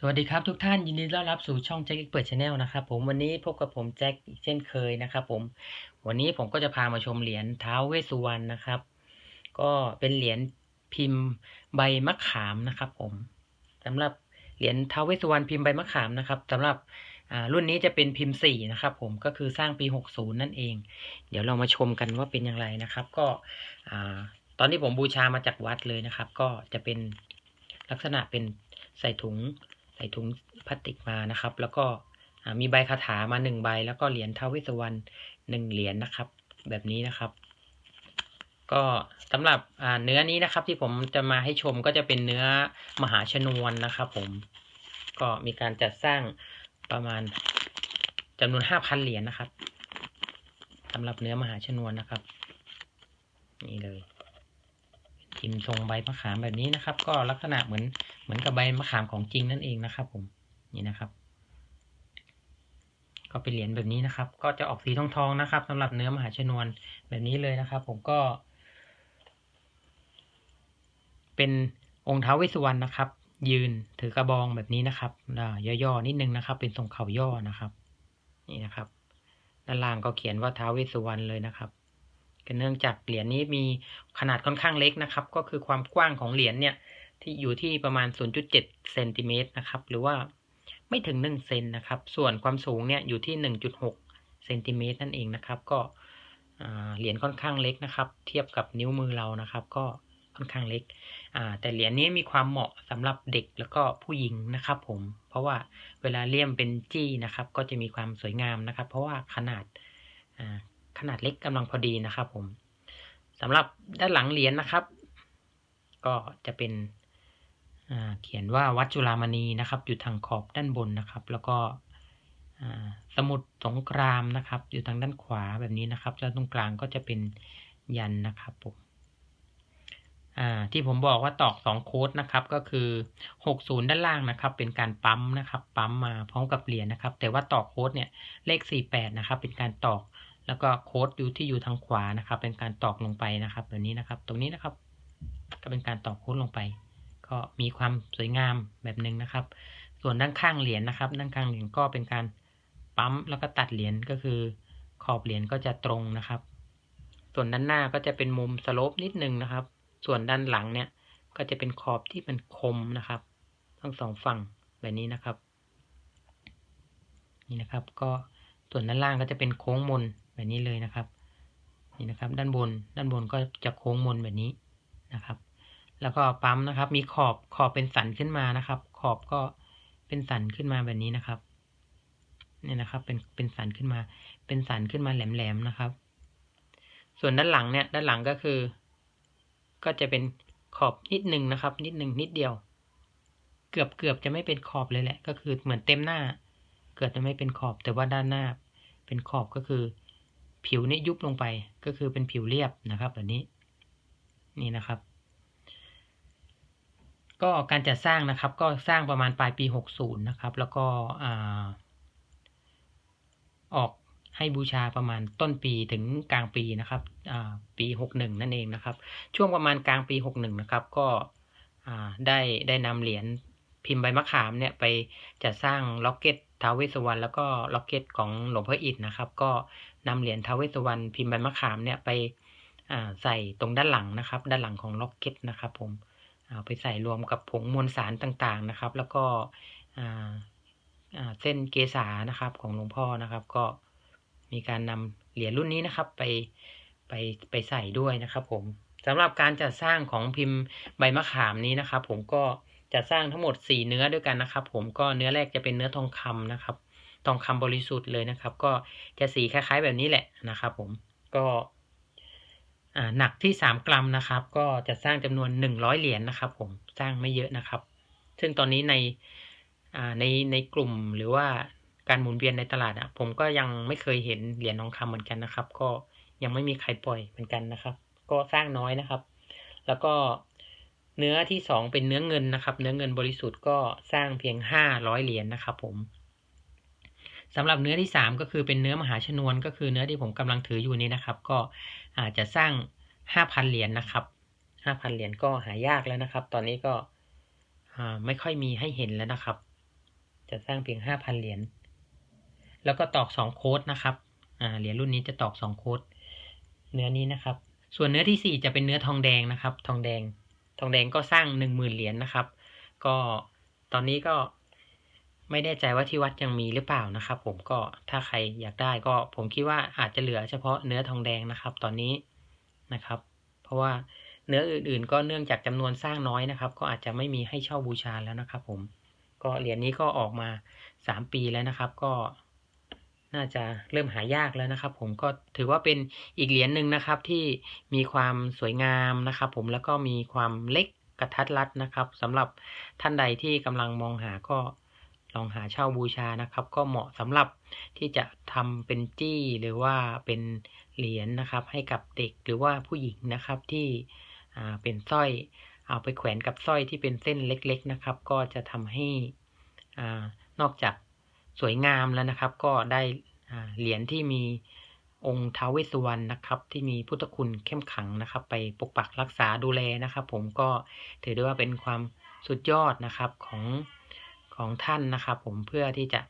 สวัสดีครับทุกท่านยินดีต้อนรับสู่ช่องแจ็คเปิดชาแนลนะครับผมวันนี้พบกับผมแจ็คอีกเช่นเคยนะครับผมวันนี้ผมก็จะพามาชมเหรียญเท้าเวสุวรรณนะครับ ก็เป็นเหรียญพิมพ์ใบมะขามนะครับผมสำหรับเหรียญเท้าเวสุวรรณพิมพ์ใบมะขามนะครับสำหรับรุ่นนี้จะเป็นพิมพ์สี่นะครับผมก็คือสร้างปี60นั่นเอง เดี๋ยวเรามาชมกันว่าเป็นอย่างไรนะครับ ก็ตอนที่ผมบูชามาจากวัดเลยนะครับ ก็จะเป็นลักษณะเป็นใส่ถุง ใส่ถุงพลาสติกมานะครับ แล้วก็มีใบคาถามาหนึ่งใบ แล้วก็เหรียญท้าวเวสวรรณหนึ่งเหรียญนะครับ แบบนี้นะครับ ก็สำหรับเนื้อนี้นะครับ ที่ผมจะมาให้ชมก็จะเป็นเนื้อมหาชนวนนะครับผมก็มีการจัดสร้างประมาณจำนวนห้าพันเหรียญนะครับสำหรับเนื้อมหาชนวนนะครับ นี่เลย พิมพ์ทรงใบมะขามแบบนี้นะครับ ก็ลักษณะเหมือนเหมือนกับใบมะขามของจริงนั่นเองนะครับ ผมนี่นะครับ ก็เป็นเหรียญแบบนี้นะครับ ก็จะออกสีทองทองนะครับสำหรับเนื้อมหาชนวนแบบนี้เลยนะครับ ผมก็ เป็นองค์เท้าเวสสุวรรณนะครับ ยืนถือกระบองแบบนี้นะครับย่อๆนิดนึงนะครับ เป็นทรงเข่าย่อนะครับ นี่นะครับด้านล่างก็เขียนว่าเท้าเวสสุวรรณเลยนะครับ เนื่องจากเหรียญนี้มีขนาดค่อนข้างเล็กนะครับ ก็คือความกว้างของเหรียญเนี่ยที่อยู่ที่ประมาณ 0.7เซนติเมตรนะครับ หรือว่าไม่ถึง1เซนนะครับ ส่วนความสูงเนี่ยอยู่ที่ 1.6เซนติเมตรนั่นเองนะครับ ก็เหรียญค่อนข้างเล็กนะครับ เทียบกับนิ้วมือเรานะครับ ก็ค่อนข้างเล็กแต่เหรียญนี้มีความเหมาะสำหรับเด็กแล้วก็ผู้หญิงนะครับผม เพราะว่าเวลาเลี่ยมเป็นจี้นะครับ ก็จะมีความสวยงามนะครับ เพราะว่าขนาด ขนาดเล็กกำลังพอดีนะครับผมสำหรับด้านหลังเหรียญนนะครับ ก็จะเป็นเขียนว่าวัดจุฬามณีนะครับ อยู่ทางขอบด้านบนนะครับ แล้วก็สมุดสงครามนะครับ อยู่ทางด้านขวาแบบนี้นะครับแล้วตรงกลางก็จะเป็นยันนะครับผมที่ผมบอกว่าตอก2โค้ดนะครับ ก็คือ 60 ด้านล่างนะครับ เป็นการปั๊มนะครับ ปั๊มมาพร้อมกับเหรียญนะครับ แต่ว่าตอกโค้ดเนี่ยเลข 48 นะครับ เป็นการตอก แล้วก็โค้ดอยู่ที่อยู่ทางขวานะครับ เป็นการตอกลงไปนะครับแบบนี้นะครับ ตรงนี้นะครับ ก็เป็นการตอกโค้ดลงไป ก็มีความสวยงามแบบหนึ่งนะครับ ส่วนด้านข้างเหรียญนะครับ ด้านข้างเหรียญก็เป็นการปั๊มแล้วก็ตัดเหรียญก็คือ ขอบเหรียญก็จะตรงนะครับ ส่วนด้านหน้าก็จะเป็นมุมสโลปนิดนึงนะครับ ส่วนด้านหลังเนี่ยก็จะเป็นขอบที่มันคมนะครับ ทั้งสองฝั่งแบบนี้นะครับ นี่นะครับ ก็ส่วนด้านล่างก็จะเป็นโค้งมน แบบนี้เลยนะครับ นี่นะครับ ด้านบน ด้านบนก็จะโค้งมนแบบนี้นะครับ แล้วก็ปั๊มนะครับ มีขอบขอบเป็นสันขึ้นมานะครับ ขอบก็เป็นสันขึ้นมาแบบนี้นะครับ เนี่ยนะครับ เป็นเป็นสันขึ้นมา เป็นสันขึ้นมาแหลมๆนะครับ ส่วนด้านหลังเนี่ย ด้านหลังก็คือ ก็จะเป็นขอบนิดหนึ่งนะครับ นิดหนึ่งนิดเดียว เกือบเกือบจะไม่เป็นขอบเลยแหละ ก็คือเหมือนเต็มหน้า เกิดจะไม่เป็นขอบแต่ว่าด้านหน้า เป็นขอบก็คือ ผิวนี่ยุบลงไปก็คือเป็นผิวเรียบนะครับแบบนี้นี่นะครับ ก็การจัดสร้างนะครับ ก็สร้างประมาณปลายปี 60 นะครับ แล้วก็ออกให้บูชาประมาณต้นปีถึงกลางปีนะครับปี 61 นั่นเองนะครับ ช่วงประมาณกลางปี 61 นะครับ ก็ได้ได้นำเหรียญพิมพ์ใบมะขามเนี่ยไปจัดสร้างล็อกเก็ต ท้าวเวสสุวรรณแล้วก็ล็อกเก็ตของหลวงพ่ออิฐนะครับ ก็นำเหรียญท้าวเวสสุวรรณพิมพ์ใบมะขามเนี่ยไปใส่ตรงด้านหลังนะครับ ด้านหลังของล็อกเก็ตนะครับ ผมเอาไปใส่รวมกับผงมวลสารต่างๆนะครับ แล้วก็เส้นเกษานะครับของหลวงพ่อนะครับ ก็มีการนำเหรียญรุ่นนี้นะครับ ไปไปไปใส่ด้วยนะครับ ผมสำหรับการจัดสร้างของพิมพ์ใบมะขามนี้นะครับ ผมก็ จะสร้างทั้งหมด 4 เนื้อด้วยกันนะครับ ผมก็เนื้อแรกจะเป็นเนื้อทองคำนะครับ ทองคำบริสุทธิ์เลยนะครับ ก็จะสีคล้ายๆแบบนี้แหละนะครับ ผมก็หนักที่ 3 กรัมนะครับ ก็จะสร้างจำนวน 100 เหรียญนนะครับ ผมสร้างไม่เยอะนะครับ ซึ่งตอนนี้ในในในกลุ่มหรือว่าการหมุนเวียนในตลาดอะ ผมก็ยังไม่เคยเห็นเหรียญทองคำเหมือนกันนะครับ ก็ยังไม่มีใครปล่อยเหมือนกันนะครับ ก็สร้างน้อยนะครับ แล้วก็ เนื้อที่สองเป็นเนื้อเงินนะครับ เนื้อเงินบริสุทธิ์ก็สร้างเพียงห้าร้อยเหรียญนนะครับผมสำหรับเนื้อที่สามก็คือเป็นเนื้อมหาชนวน ก็คือเนื้อที่ผมกำลังถืออยู่นี้นะครับ ก็อาจจะสร้างห้าพันเหรียญนนะครับห้าพันเหรียญก็หายากแล้วนะครับ ตอนนี้ก็ไม่ค่อยมีให้เห็นแล้วนะครับ จะสร้างเพียงห้าพันเหรียญแล้วก็ตอกสองโค้ดนะครับเหรียญรุ่นนี้จะตอกสองโค้ดเนื้อนี้นะครับ ส่วนเนื้อที่สี่จะเป็นเนื้อทองแดงนะครับ ทองแดง ทองแดงก็สร้างหนึ่งหมื่นเหรียญนะครับ ก็ตอนนี้ก็ไม่แน่ใจว่าที่วัดยังมีหรือเปล่านะครับ ผมก็ถ้าใครอยากได้ก็ผมคิดว่าอาจจะเหลือเฉพาะเนื้อทองแดงนะครับ ตอนนี้นะครับ เพราะว่าเนื้ออื่นๆ ก็เนื่องจากจำนวนสร้างน้อยนะครับ ก็อาจจะไม่มีให้เช่าบูชาแล้วนะครับ ผมก็เหรียญนี้ก็ออกมาสามปีแล้วนะครับ ก็ น่าจะเริ่มหายากแล้วนะครับ ผมก็ถือว่าเป็นอีกเหรียญหนึ่งนะครับ ที่มีความสวยงามนะครับ ผมแล้วก็มีความเล็กกระทัดรัดนะครับสำหรับท่านใดที่กำลังมองหาก็ลองหาเช่าบูชานะครับ ก็เหมาะสำหรับที่จะทำเป็นจี้หรือว่าเป็นเหรียญนะครับ ให้กับเด็กหรือว่าผู้หญิงนะครับที่เป็นสร้อยเอาไปแขวนกับสร้อยที่เป็นเส้นเล็ก ๆนะครับ ก็จะทำให้นอกจาก สวยงามแล้วนะครับ ก็ได้เหรียญที่มีองค์ท้าวเวสสุวรรณนะครับ ที่มีพุทธคุณเข้มขังนะครับ ไปปกปักรักษาดูแลนะครับ ผมก็ถือได้ว่าเป็นความสุดยอดนะครับของของท่านนะครับ ผมเพื่อที่จะ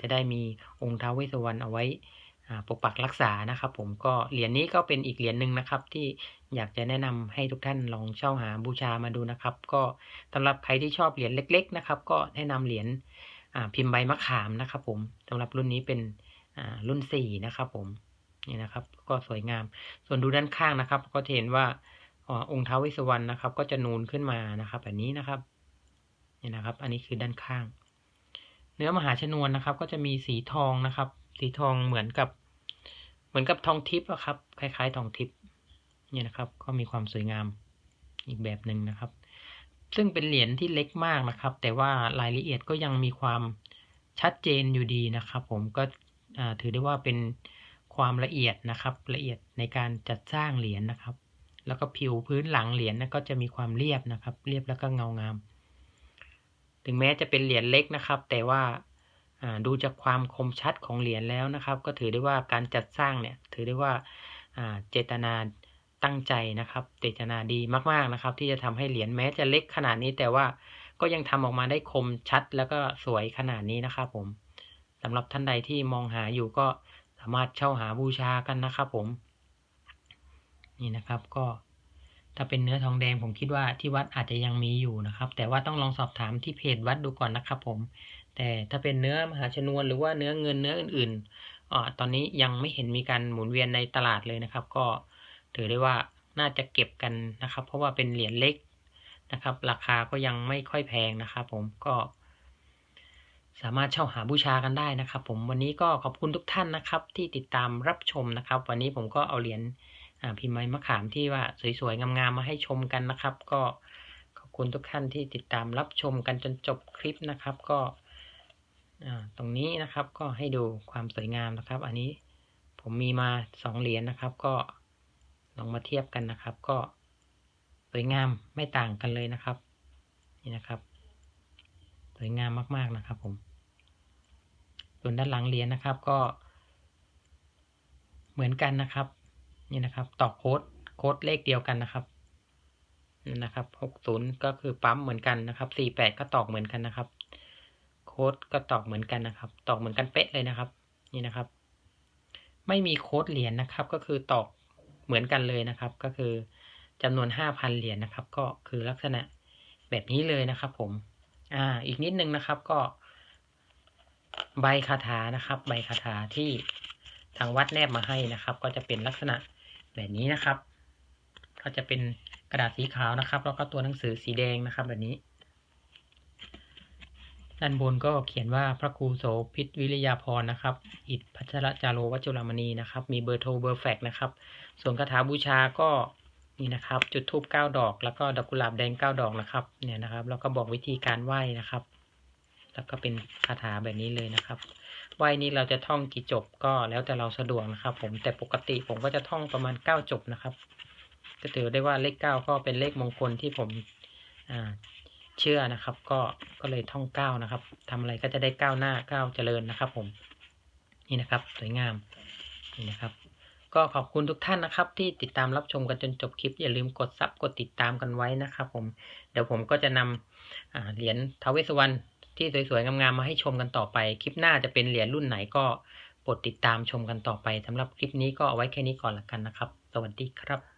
จะได้มีองค์ท้าวเวสสุวรรณเอาไว้ปกปักรักษานะครับ ผมก็เหรียญนี้ก็เป็นอีกเหรียญหนึ่งนะครับ ที่อยากจะแนะนำให้ทุกท่านลองเช่าหาบูชามาดูนะครับ ก็สำหรับใครที่ชอบเหรียญเล็ก ๆ นะครับ ก็แนะนำเหรียญ พิมพ์ใบมะขามนะครับ ผมสำหรับรุ่นนี้เป็นรุ่นสี่นะครับผมนี่นะครับ ก็สวยงาม ส่วนดูด้านข้างนะครับ ก็เห็นว่าอองค์ท้าวเวสสุวรรณนะครับ ก็จะนูนขึ้นมานะครับ แบบนี้นะครับนี่นะครับ อันนี้คือด้านข้าง เนื้อมหาชนวนนะครับ ก็จะมีสีทองนะครับ สีทองเหมือนกับ เหมือนกับทองทิพย์อะครับ คล้าย ๆ ทองทิพย์นี่นะครับ ก็มีความสวยงามอีกแบบหนึ่งนะครับ ซึ่งเป็นเหรียญที่เล็กมากนะครับ แต่ว่ารายละเอียดก็ยังมีความชัดเจนอยู่ดีนะครับ ผมก็ถือได้ว่าเป็นความละเอียดนะครับ ละเอียดในการจัดสร้างเหรียญนะครับ แล้วก็ผิวพื้นหลังเหรียญก็จะมีความเรียบนะครับ เรียบแล้วก็เงางาม ถึงแม้จะเป็นเหรียญเล็กนะครับ แต่ว่าดูจากความคมชัดของเหรียญแล้วนะครับ ก็ถือได้ว่าการจัดสร้างเนี่ย ถือได้ว่าอ่าเจตนา ตั้งใจนะครับเจตนาดีมากๆนะครับ ที่จะทำให้เหรียญแม้จะเล็กขนาดนี้ แต่ว่าก็ยังทำออกมาได้คมชัดแล้วก็สวยขนาดนี้นะครับผมสำหรับท่านใดที่มองหาอยู่ก็สามารถเช่าหาบูชากันนะครับผม นี่นะครับก็ถ้าเป็นเนื้อทองแดงผมคิดว่าที่วัดอาจจะยังมีอยู่นะครับ แต่ว่าต้องลองสอบถามที่เพจวัดดูก่อนนะครับผม แต่ถ้าเป็นเนื้อมหาชนวนหรือว่าเนื้อเงินเนื้ออื่นๆอ่าตอนนี้ยังไม่เห็นมีการหมุนเวียนในตลาดเลยนะครับ ก็ ถือได้ว่าน่าจะเก็บกันนะครับ เพราะว่าเป็นเหรียญเล็กนะครับ ราคาก็ยังไม่ค่อยแพงนะครับ ผมก็ สามารถเช่าหาบูชากันได้นะครับ ผมวันนี้ก็ขอบคุณทุกท่านนะครับ ที่ติดตามรับชมนะครับ วันนี้ผมก็เอาเหรียญพิมพ์ไม้มะขามที่ว่าสวยๆงามๆมาให้ชมกันนะครับ ก็ขอบคุณทุกท่านที่ติดตามรับชมกันจนจบคลิปนะครับ ก็ตรงนี้นะครับก็ให้ดูความสวยงามนะครับ อันนี้ผมมีมาสองเหรียญนะครับ ก็ ลองมาเทียบกันนะครับ ก็สวยงามไม่ต่างกันเลยนะครับ นี่นะครับสวยงามมากๆนะครับ ผม ส่วนด้านหลังเหรียญนะครับก็ เหมือนกันนะครับ นี่นะครับตอกโค้ดโค้ดเลขเดียวกันนะครับนี่นะครับหกศูนย์ก็คือปั๊มเหมือนกันนะครับสี่แปดก็ตอกเหมือนกันนะครับ โค้ดก็ตอกเหมือนกันนะครับ ตอกเหมือนกันเป๊ะเลยนะครับ นี่นะครับ ไม่มีโค้ดเหรียญนะครับ ก็คือตอก เหมือนกันเลยนะครับ ก็คือจำนวนห้าพันเหรียญนะครับ ก็คือลักษณะแบบนี้เลยนะครับ ผม อ่า อีกนิดนึงนะครับก็ ใบคาถานะครับ ใบคาถาที่ทางวัดแนบมาให้นะครับ ก็จะเป็นลักษณะแบบนี้นะครับ ก็จะเป็นกระดาษสีขาวนะครับ แล้วก็ตัวหนังสือสีแดงนะครับ แบบนี้ ด้านบนก็เขียนว่าพระครูโสพิษวิริยาพรนะครับ อิฐพัชรจาโรวัจุรามณีนะครับ มีเบอร์โทรเบอร์แฟกซ์นะครับ ส่วนคาถาบูชาก็นี่นะครับ จุดธูปเก้าดอก แล้วก็ดอกกุหลาบแดงเก้าดอกนะครับ เนี่ยนะครับ แล้วก็บอกวิธีการไหว้นะครับ แล้วก็เป็นคาถาแบบนี้เลยนะครับไหว้นี้เราจะท่องกี่จบก็แล้วแต่เราสะดวกนะครับ ผมแต่ปกติผมก็จะท่องประมาณเก้าจบนะครับ ก็ถือได้ว่าเลขเก้าก็เป็นเลขมงคลที่ผมอ่า เชื่อนะครับ ก็ก็เลยท่องเก้านะครับทำอะไรก็จะได้ก้าวหน้าก้าวเจริญนะครับ ผม นี่นะครับ สวยงามนี่นะครับ ก็ขอบคุณทุกท่านนะครับ ที่ติดตามรับชมกันจนจบคลิป อย่าลืมกดซับกดติดตามกันไว้นะครับ ผมเดี๋ยวผมก็จะนำเหรียญทาวเวสสุวรรณที่สวยๆงามๆมาให้ชมกันต่อไป คลิปหน้าจะเป็นเหรียญรุ่นไหนก็โปรดติดตามชมกันต่อไปสำหรับคลิปนี้ก็เอาไว้แค่นี้ก่อนละกันนะครับ สวัสดีครับ